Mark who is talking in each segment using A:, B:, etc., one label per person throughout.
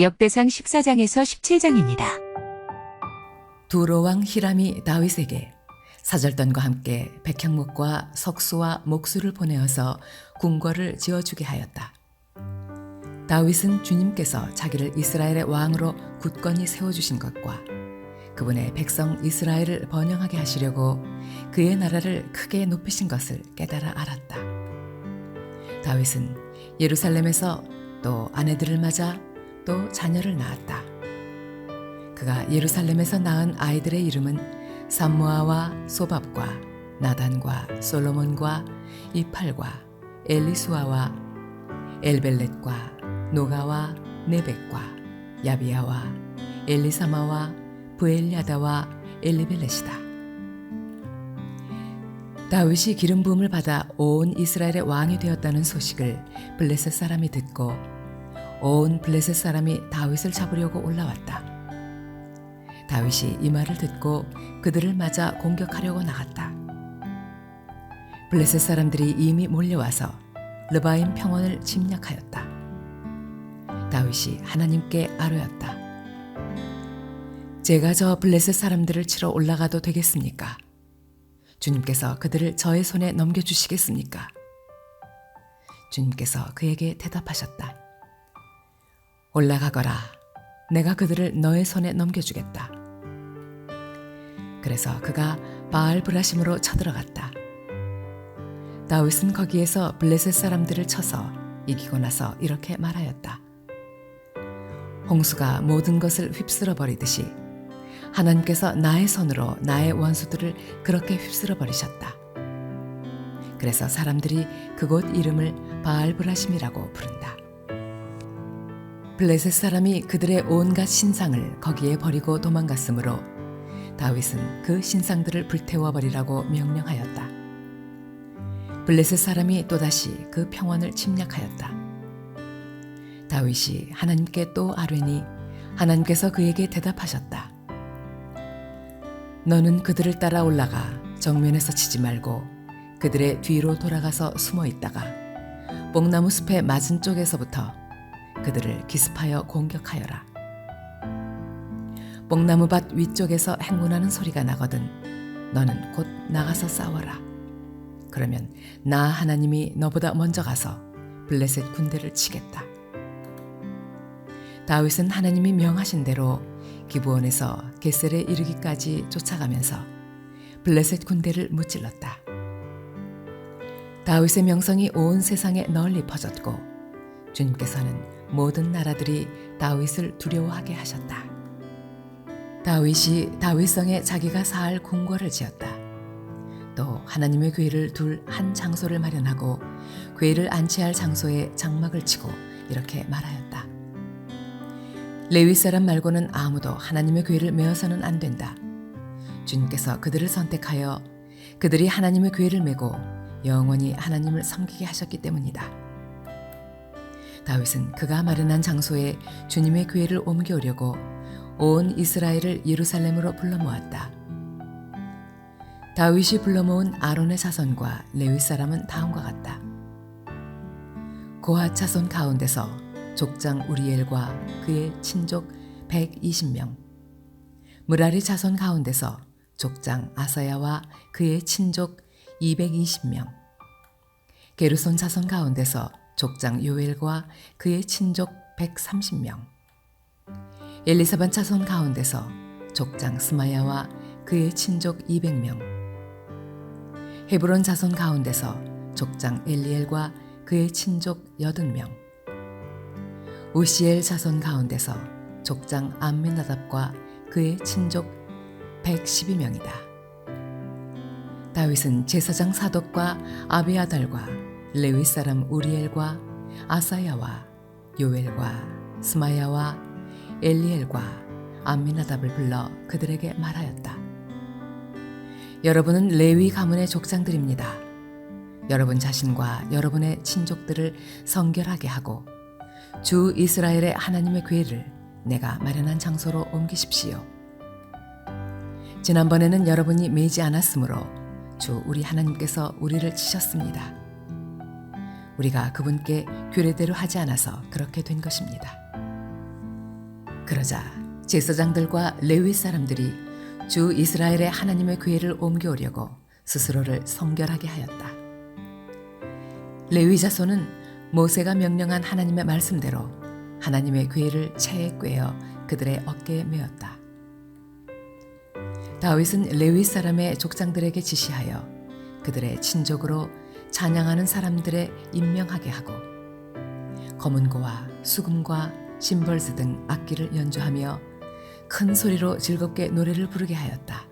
A: 역대상 14장에서 17장입니다.
B: 두로왕 히람이 다윗에게 사절단과 함께 백향목과 석수와 목수를 보내어서 궁궐을 지어주게 하였다. 다윗은 주님께서 자기를 이스라엘의 왕으로 굳건히 세워주신 것과 그분의 백성 이스라엘을 번영하게 하시려고 그의 나라를 크게 높이신 것을 깨달아 알았다. 다윗은 예루살렘에서 또 아내들을 맞아 또 자녀를 낳았다. 그가 예루살렘에서 낳은 아이들의 이름은 삼모아와 소밥과 나단과 솔로몬과 이팔과 엘리수아와 엘벨렛과 노가와 네벡과 야비야와 엘리사마와 부엘야다와 엘리벨렛이다. 다윗이 기름 부음을 받아 온 이스라엘의 왕이 되었다는 소식을 블레셋 사람이 듣고 온 블레셋 사람이 다윗을 잡으려고 올라왔다. 다윗이 이 말을 듣고 그들을 맞아 공격하려고 나갔다. 블레셋 사람들이 이미 몰려와서 르바임 평원을 침략하였다. 다윗이 하나님께 아뢰었다. 제가 저 블레셋 사람들을 치러 올라가도 되겠습니까? 주님께서 그들을 저의 손에 넘겨주시겠습니까? 주님께서 그에게 대답하셨다. 올라가거라. 내가 그들을 너의 손에 넘겨주겠다. 그래서 그가 바알 브라심으로 쳐들어갔다. 다윗은 거기에서 블레셋 사람들을 쳐서 이기고 나서 이렇게 말하였다. 홍수가 모든 것을 휩쓸어 버리듯이 하나님께서 나의 손으로 나의 원수들을 그렇게 휩쓸어 버리셨다. 그래서 사람들이 그곳 이름을 바알 브라심이라고 부른다. 블레셋 사람이 그들의 온갖 신상을 거기에 버리고 도망갔으므로 다윗은 그 신상들을 불태워 버리라고 명령하였다. 블레셋 사람이 또다시 그 평원을 침략하였다. 다윗이 하나님께 또 아뢰니 하나님께서 그에게 대답하셨다. 너는 그들을 따라 올라가 정면에서 치지 말고 그들의 뒤로 돌아가서 숨어 있다가 뽕나무 숲의 맞은 쪽에서부터 그들을 기습하여 공격하여라. 뽕나무밭 위쪽에서 행군하는 소리가 나거든 너는 곧 나가서 싸워라. 그러면 나 하나님이 너보다 먼저 가서 블레셋 군대를 치겠다. 다윗은 하나님이 명하신 대로 기브온에서 게셀에 이르기까지 쫓아가면서 블레셋 군대를 무찔렀다. 다윗의 명성이 온 세상에 널리 퍼졌고 주님께서는 모든 나라들이 다윗을 두려워하게 하셨다. 다윗이 다윗성에 자기가 사할 궁궐을 지었다. 또 하나님의 궤를 둘 한 장소를 마련하고 궤를 안치할 장소에 장막을 치고 이렇게 말하였다. 레위 사람 말고는 아무도 하나님의 궤를 메어서는 안 된다. 주님께서 그들을 선택하여 그들이 하나님의 궤를 메고 영원히 하나님을 섬기게 하셨기 때문이다. 다윗은 그가 마련한 장소에 주님의 궤를 옮겨오려고 온 이스라엘을 예루살렘으로 불러 모았다. 다윗이 불러 모은 아론의 자손과 레위 사람은 다음과 같다. 고하 자손 가운데서 족장 우리엘과 그의 친족 120명, 무라리 자손 가운데서 족장 아사야와 그의 친족 220명, 게르손 자손 가운데서 족장 요엘과 그의 친족 130명, 엘리사반 자손 가운데서 족장 스마야와 그의 친족 200명, 헤브론 자손 가운데서 족장 엘리엘과 그의 친족 80명, 우시엘 자손 가운데서 족장 암미나답과 그의 친족 112명이다. 다윗은 제사장 사독과 아비아달과 레위 사람 우리엘과 아사야와 요엘과 스마야와 엘리엘과 암미나답을 불러 그들에게 말하였다. 여러분은 레위 가문의 족장들입니다. 여러분 자신과 여러분의 친족들을 성결하게 하고 주 이스라엘의 하나님의 궤를 내가 마련한 장소로 옮기십시오. 지난번에는 여러분이 매지 않았으므로 주 우리 하나님께서 우리를 치셨습니다. 우리가 그분께 규례대로 하지 않아서 그렇게 된 것입니다. 그러자 제사장들과 레위 사람들이 주 이스라엘의 하나님의 교회를 옮겨오려고 스스로를 성결하게 하였다. 레위 자손은 모세가 명령한 하나님의 말씀대로 하나님의 교회를 채에 꿰어 그들의 어깨에 메었다. 다윗은 레위 사람의 족장들에게 지시하여 그들의 친족으로 찬양하는 사람들의 임명하게 하고 검은고와 수금과 심벌스 등 악기를 연주하며 큰 소리로 즐겁게 노래를 부르게 하였다.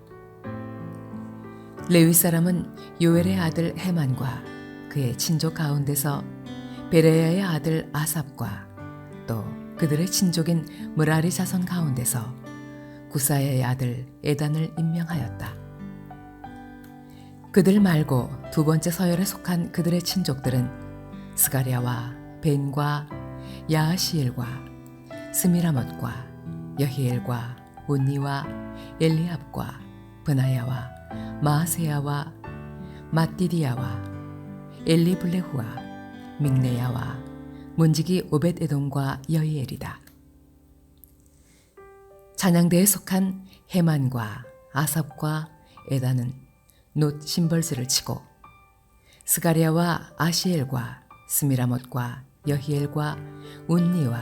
B: 레위 사람은 요엘의 아들 헤만과 그의 친족 가운데서 베레야의 아들 아삽과 또 그들의 친족인 무라리 자손 가운데서 구사야의 아들 에단을 임명하였다. 그들 말고 두 번째 서열에 속한 그들의 친족들은 스가랴와 벤과 야하시엘과 스미라못과 여히엘과 온니와 엘리압과 브나야와 마세야와 마띠디야와 엘리블레후와 믹네야와 문지기 오벳에돔과 여이엘이다. 찬양대에 속한 헤만과 아삽과 에다는 놋 심벌스를 치고 스가리아와 아시엘과 스미라못과 여히엘과 운니와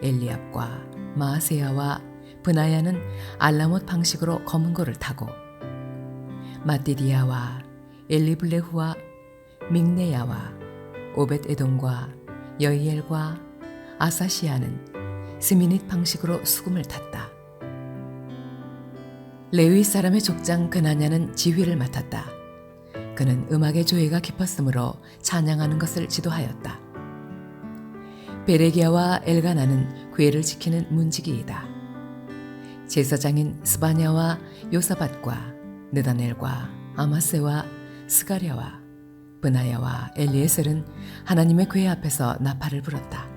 B: 엘리압과 마세야와 브나야는 알라못 방식으로 검은 고를 타고 마띠디야와 엘리블레후와 믹네야와 오벳 에돔과 여이엘과 아사시아는 스미닛 방식으로 수금을 탔다. 레위 사람의 족장 그나냐는 지휘를 맡았다. 그는 음악의 조예가 깊었으므로 찬양하는 것을 지도하였다. 베레기야와 엘가나는 괴를 지키는 문지기이다. 제사장인 스바냐와 요사밭과 느다넬과 아마세와 스가랴와 브나야와 엘리에셀은 하나님의 궤 앞에서 나팔을 불었다.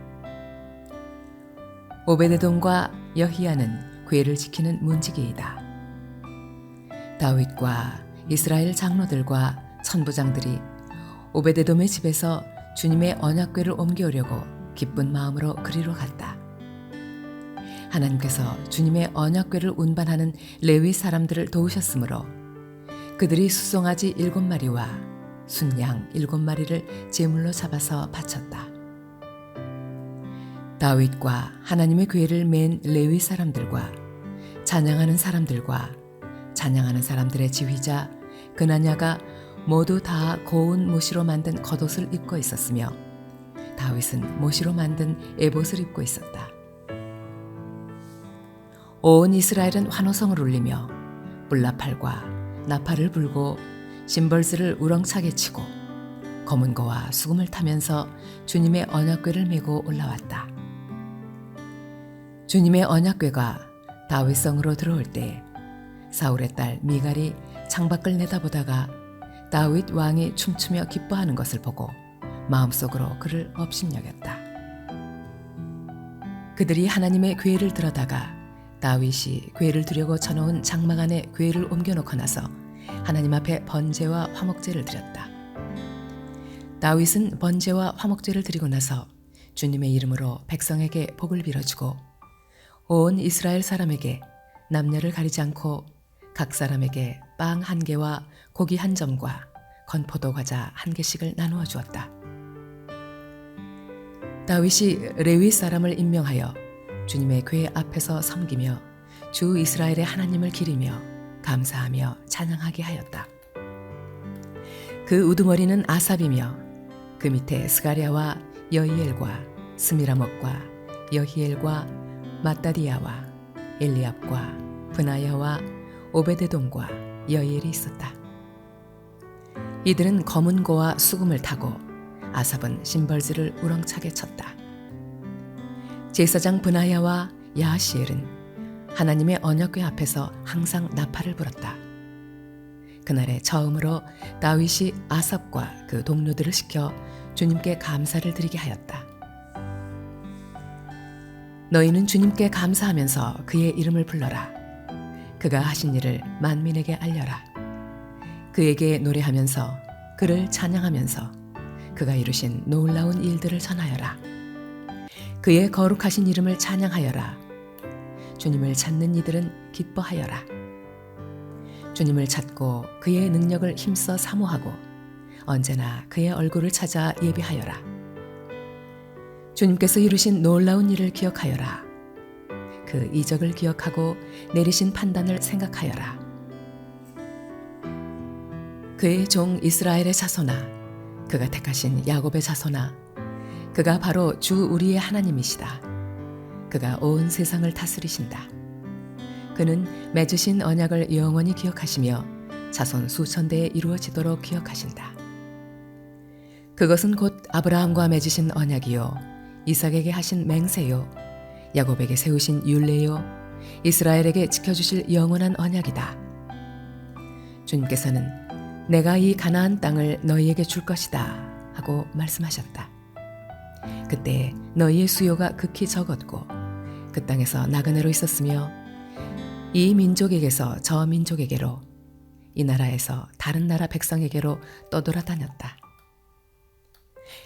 B: 오베데돔과 여히야는 궤를 지키는 문지기이다. 다윗과 이스라엘 장로들과 천부장들이 오베데돔의 집에서 주님의 언약궤를 옮겨오려고 기쁜 마음으로 그리로 갔다. 하나님께서 주님의 언약궤를 운반하는 레위 사람들을 도우셨으므로 그들이 수송아지 일곱 마리와 순양 일곱 마리를 제물로 잡아서 바쳤다. 다윗과 하나님의 궤를 맨 레위 사람들과 찬양하는 사람들과 찬양하는 사람들의 지휘자 그나냐가 모두 다 고운 모시로 만든 겉옷을 입고 있었으며 다윗은 모시로 만든 에봇을 입고 있었다. 온 이스라엘은 환호성을 울리며 뿔나팔과 나팔을 불고 심벌스를 우렁차게 치고 검은 거와 수금을 타면서 주님의 언약궤를 메고 올라왔다. 주님의 언약궤가 다윗성으로 들어올 때 사울의 딸 미갈이 창밖을 내다보다가 다윗 왕이 춤추며 기뻐하는 것을 보고 마음속으로 그를 업신여겼다. 그들이 하나님의 궤를 들어다가 다윗이 궤를 두려고 쳐놓은 장막 안에 궤를 옮겨놓고 나서 하나님 앞에 번제와 화목제를 드렸다. 다윗은 번제와 화목제를 드리고 나서 주님의 이름으로 백성에게 복을 빌어주고 온 이스라엘 사람에게 남녀를 가리지 않고 각 사람에게 빵 한 개와 고기 한 점과 건포도 과자 한 개씩을 나누어 주었다. 다윗이 레위 사람을 임명하여 주님의 궤 앞에서 섬기며 주 이스라엘의 하나님을 기리며 감사하며 찬양하게 하였다. 그 우두머리는 아삽이며 그 밑에 스가랴와 여이엘과 스미라목과 여히엘과 마따디야와 엘리압과 브나야와 오베데돔과 여이엘이 있었다. 이들은 검은 고와 수금을 타고 아삽은 심벌즈를 우렁차게 쳤다. 제사장 브나야와 야하시엘은 하나님의 언약궤 앞에서 항상 나팔을 불었다. 그날에 처음으로 다윗이 아삽과 그 동료들을 시켜 주님께 감사를 드리게 하였다. 너희는 주님께 감사하면서 그의 이름을 불러라. 그가 하신 일을 만민에게 알려라. 그에게 노래하면서 그를 찬양하면서 그가 이루신 놀라운 일들을 전하여라. 그의 거룩하신 이름을 찬양하여라. 주님을 찾는 이들은 기뻐하여라. 주님을 찾고 그의 능력을 힘써 사모하고 언제나 그의 얼굴을 찾아 예비하여라. 주님께서 이루신 놀라운 일을 기억하여라. 그 이적을 기억하고 내리신 판단을 생각하여라. 그의 종 이스라엘의 자손아, 그가 택하신 야곱의 자손아, 그가 바로 주 우리의 하나님이시다. 그가 온 세상을 다스리신다. 그는 맺으신 언약을 영원히 기억하시며 자손 수천 대에 이루어지도록 기억하신다. 그것은 곧 아브라함과 맺으신 언약이요 이삭에게 하신 맹세요 야곱에게 세우신 율례요 이스라엘에게 지켜주실 영원한 언약이다. 주님께서는 내가 이 가나안 땅을 너희에게 줄 것이다 하고 말씀하셨다. 그때 너희의 수요가 극히 적었고 그 땅에서 나그네로 있었으며 이 민족에게서 저 민족에게로 이 나라에서 다른 나라 백성에게로 떠돌아다녔다.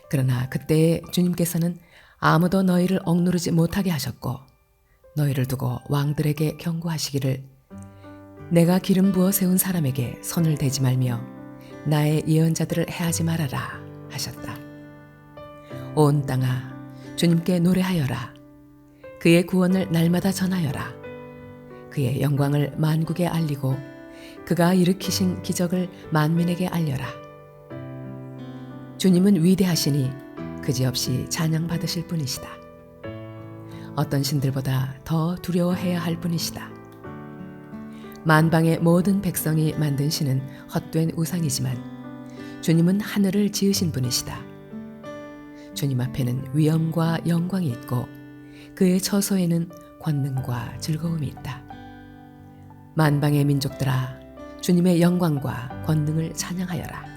B: 그러나 그때에 주님께서는 아무도 너희를 억누르지 못하게 하셨고 너희를 두고 왕들에게 경고하시기를 내가 기름 부어 세운 사람에게 손을 대지 말며 나의 예언자들을 해하지 말아라 하셨다. 온 땅아 주님께 노래하여라. 그의 구원을 날마다 전하여라. 그의 영광을 만국에 알리고 그가 일으키신 기적을 만민에게 알려라. 주님은 위대하시니 그지없이 찬양받으실 분이시다. 어떤 신들보다 더 두려워해야 할 분이시다. 만방의 모든 백성이 만든 신은 헛된 우상이지만 주님은 하늘을 지으신 분이시다. 주님 앞에는 위엄과 영광이 있고 그의 처소에는 권능과 즐거움이 있다. 만방의 민족들아 주님의 영광과 권능을 찬양하여라.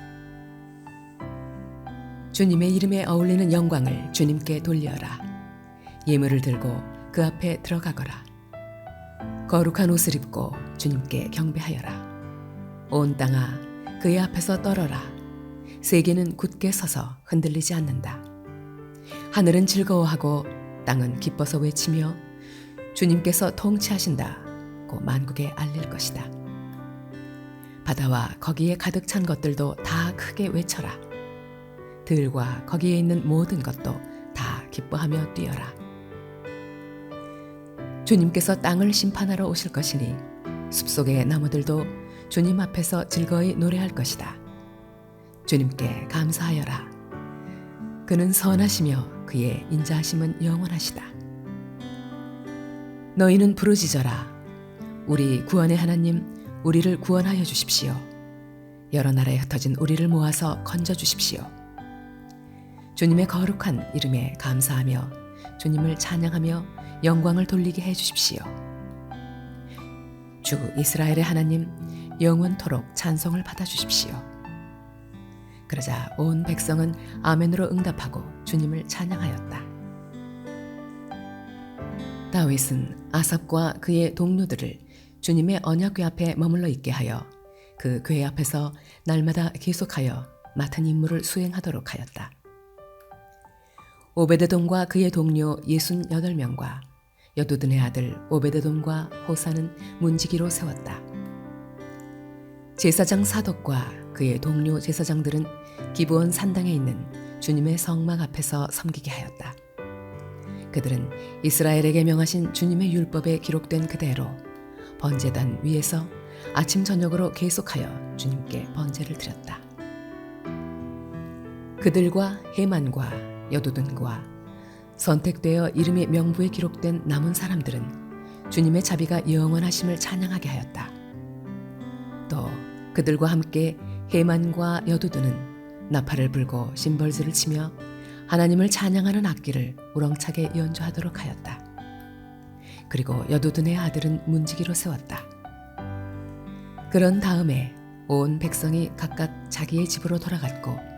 B: 주님의 이름에 어울리는 영광을 주님께 돌려라. 예물을 들고 그 앞에 들어가거라. 거룩한 옷을 입고 주님께 경배하여라. 온 땅아 그의 앞에서 떨어라. 세계는 굳게 서서 흔들리지 않는다. 하늘은 즐거워하고 땅은 기뻐서 외치며 주님께서 통치하신다고 만국에 알릴 것이다. 바다와 거기에 가득 찬 것들도 다 크게 외쳐라. 들과 거기에 있는 모든 것도 다 기뻐하며 뛰어라. 주님께서 땅을 심판하러 오실 것이니 숲속의 나무들도 주님 앞에서 즐거이 노래할 것이다. 주님께 감사하여라. 그는 선하시며 그의 인자하심은 영원하시다. 너희는 부르짖어라. 우리 구원의 하나님, 우리를 구원하여 주십시오. 여러 나라에 흩어진 우리를 모아서 건져 주십시오. 주님의 거룩한 이름에 감사하며 주님을 찬양하며 영광을 돌리게 해 주십시오. 주 이스라엘의 하나님 영원토록 찬송을 받아 주십시오. 그러자 온 백성은 아멘으로 응답하고 주님을 찬양하였다. 다윗은 아삽과 그의 동료들을 주님의 언약궤 앞에 머물러 있게 하여 그 궤 앞에서 날마다 계속하여 맡은 임무를 수행하도록 하였다. 오베데돔과 그의 동료 68명과 여두둔의 아들 오베데돔과 호사는 문지기로 세웠다. 제사장 사독과 그의 동료 제사장들은 기브온 산당에 있는 주님의 성막 앞에서 섬기게 하였다. 그들은 이스라엘에게 명하신 주님의 율법에 기록된 그대로 번제단 위에서 아침 저녁으로 계속하여 주님께 번제를 드렸다. 그들과 해만과 여두둔과 선택되어 이름이 명부에 기록된 남은 사람들은 주님의 자비가 영원하심을 찬양하게 하였다. 또 그들과 함께 해만과 여두둔은 나팔을 불고 심벌즈를 치며 하나님을 찬양하는 악기를 우렁차게 연주하도록 하였다. 그리고 여두둔의 아들은 문지기로 세웠다. 그런 다음에 온 백성이 각각 자기의 집으로 돌아갔고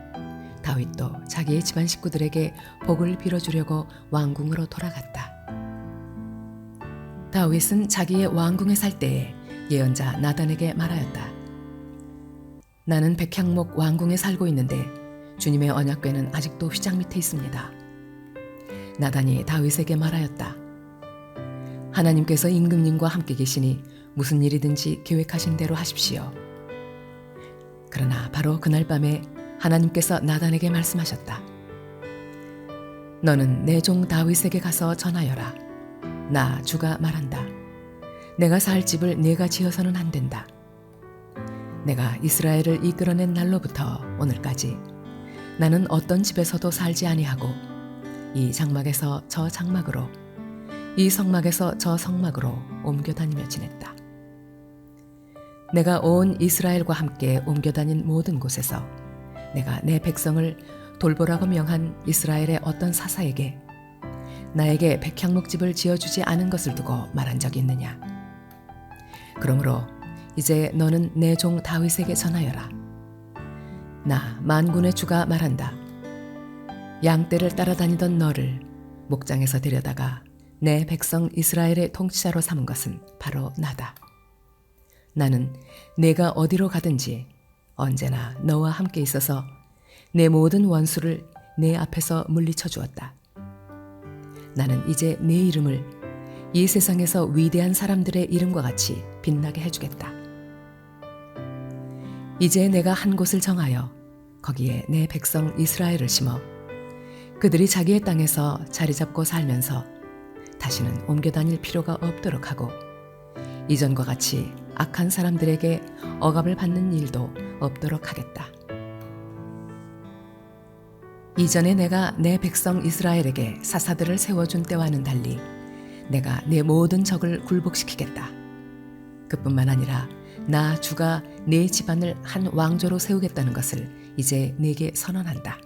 B: 다윗도 자기의 집안 식구들에게 복을 빌어주려고 왕궁으로 돌아갔다. 다윗은 자기의 왕궁에 살 때에 예언자 나단에게 말하였다. 나는 백향목 왕궁에 살고 있는데 주님의 언약궤는 아직도 휘장 밑에 있습니다. 나단이 다윗에게 말하였다. 하나님께서 임금님과 함께 계시니 무슨 일이든지 계획하신 대로 하십시오. 그러나 바로 그날 밤에 하나님께서 나단에게 말씀하셨다. 너는 내 종 다윗에게 가서 전하여라. 나 주가 말한다. 내가 살 집을 내가 지어서는 안 된다. 내가 이스라엘을 이끌어낸 날로부터 오늘까지 나는 어떤 집에서도 살지 아니하고 이 장막에서 저 장막으로 이 성막에서 저 성막으로 옮겨 다니며 지냈다. 내가 온 이스라엘과 함께 옮겨 다닌 모든 곳에서 내가 내 백성을 돌보라고 명한 이스라엘의 어떤 사사에게 나에게 백향목집을 지어주지 않은 것을 두고 말한 적이 있느냐? 그러므로 이제 너는 내 종 다윗에게 전하여라. 나 만군의 주가 말한다. 양떼를 따라다니던 너를 목장에서 데려다가 내 백성 이스라엘의 통치자로 삼은 것은 바로 나다. 나는 내가 어디로 가든지 언제나 너와 함께 있어서 내 모든 원수를 내 앞에서 물리쳐 주었다. 나는 이제 내 이름을 이 세상에서 위대한 사람들의 이름과 같이 빛나게 해주겠다. 이제 내가 한 곳을 정하여 거기에 내 백성 이스라엘을 심어 그들이 자기의 땅에서 자리 잡고 살면서 다시는 옮겨 다닐 필요가 없도록 하고 이전과 같이 악한 사람들에게 억압을 받는 일도 없도록 하겠다. 이전에 내가 내 백성 이스라엘에게 사사들을 세워준 때와는 달리 내가 내 모든 적을 굴복시키겠다. 그뿐만 아니라 나 주가 내 집안을 한 왕조로 세우겠다는 것을 이제 네게 선언한다.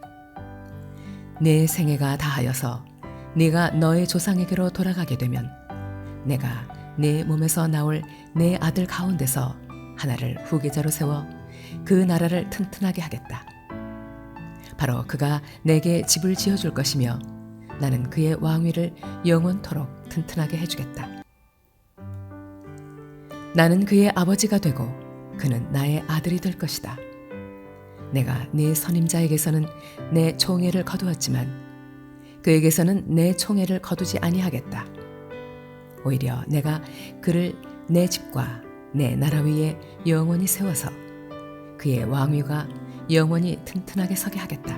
B: 내 생애가 다하여서 네가 너의 조상에게로 돌아가게 되면 내가 내 몸에서 나올 내 아들 가운데서 하나를 후계자로 세워 그 나라를 튼튼하게 하겠다. 바로 그가 내게 집을 지어줄 것이며 나는 그의 왕위를 영원토록 튼튼하게 해주겠다. 나는 그의 아버지가 되고 그는 나의 아들이 될 것이다. 내가 네 선임자에게서는 내 총애를 거두었지만 그에게서는 내 총애를 거두지 아니하겠다. 오히려 내가 그를 내 집과 내 나라 위에 영원히 세워서 그의 왕위가 영원히 튼튼하게 서게 하겠다.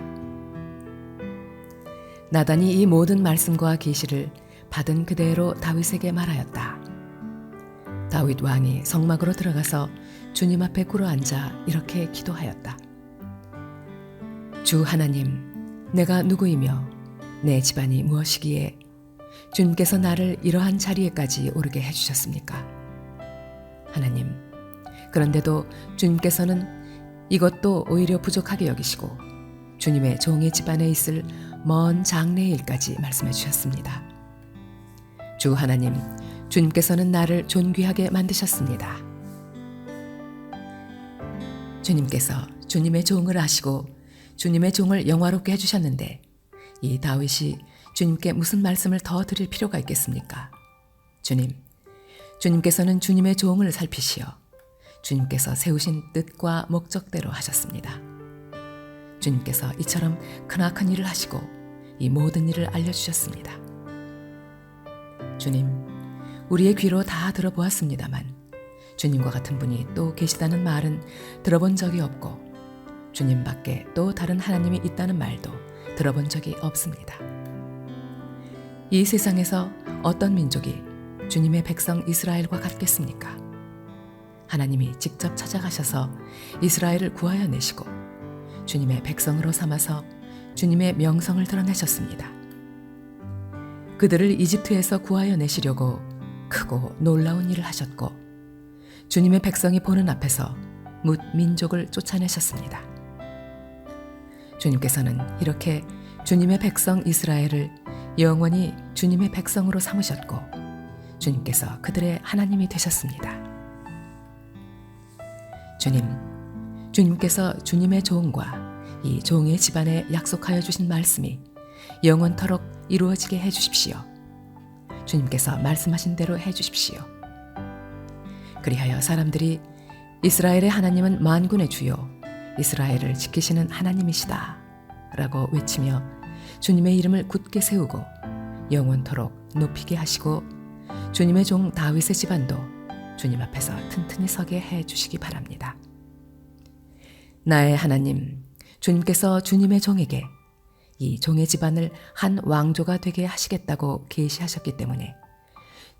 B: 나단이 이 모든 말씀과 계시를 받은 그대로 다윗에게 말하였다. 다윗 왕이 성막으로 들어가서 주님 앞에 꿇어 앉아 이렇게 기도하였다. 주 하나님, 내가 누구이며 내 집안이 무엇이기에 주님께서 나를 이러한 자리에까지 오르게 해주셨습니까? 하나님, 그런데도 주님께서는 이것도 오히려 부족하게 여기시고 주님의 종의 집안에 있을 먼 장래의 일까지 말씀해 주셨습니다. 주 하나님, 주님께서는 나를 존귀하게 만드셨습니다. 주님께서 주님의 종을 아시고 주님의 종을 영화롭게 해주셨는데 이 다윗이 주님께 무슨 말씀을 더 드릴 필요가 있겠습니까? 주님, 주님께서는 주님의 종을 살피시어 주님께서 세우신 뜻과 목적대로 하셨습니다. 주님께서 이처럼 크나큰 일을 하시고 이 모든 일을 알려주셨습니다. 주님, 우리의 귀로 다 들어보았습니다만 주님과 같은 분이 또 계시다는 말은 들어본 적이 없고 주님 밖에 또 다른 하나님이 있다는 말도 들어본 적이 없습니다. 이 세상에서 어떤 민족이 주님의 백성 이스라엘과 같겠습니까? 하나님이 직접 찾아가셔서 이스라엘을 구하여 내시고 주님의 백성으로 삼아서 주님의 명성을 드러내셨습니다. 그들을 이집트에서 구하여 내시려고 크고 놀라운 일을 하셨고 주님의 백성이 보는 앞에서 뭇 민족을 쫓아내셨습니다. 주님께서는 이렇게 주님의 백성 이스라엘을 영원히 주님의 백성으로 삼으셨고 주님께서 그들의 하나님이 되셨습니다. 주님, 주님께서 주님의 종과 이 종의 집안에 약속하여 주신 말씀이 영원토록 이루어지게 해 주십시오. 주님께서 말씀하신 대로 해 주십시오. 그리하여 사람들이 이스라엘의 하나님은 만군의 주요, 이스라엘을 지키시는 하나님이시다. 라고 외치며 주님의 이름을 굳게 세우고 영원토록 높이게 하시고 주님의 종 다윗의 집안도 주님 앞에서 튼튼히 서게 해 주시기 바랍니다. 나의 하나님, 주님께서 주님의 종에게 이 종의 집안을 한 왕조가 되게 하시겠다고 계시하셨기 때문에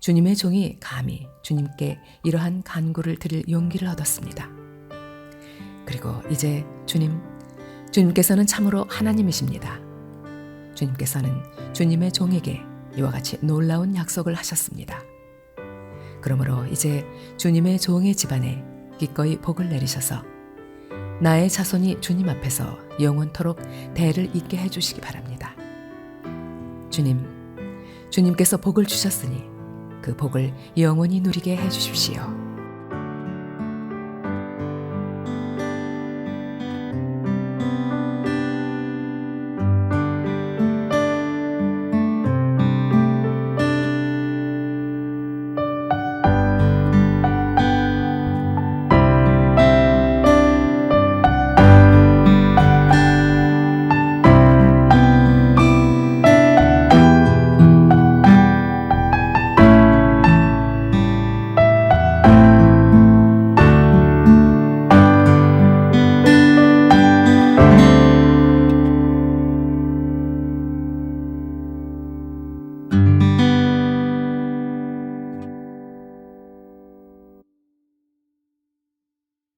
B: 주님의 종이 감히 주님께 이러한 간구를 드릴 용기를 얻었습니다. 그리고 이제 주님, 주님께서는 참으로 하나님이십니다. 주님께서는 주님의 종에게 이와 같이 놀라운 약속을 하셨습니다. 그러므로 이제 주님의 종의 집안에 기꺼이 복을 내리셔서 나의 자손이 주님 앞에서 영원토록 대를 잇게 해주시기 바랍니다. 주님, 주님께서 복을 주셨으니 그 복을 영원히 누리게 해주십시오.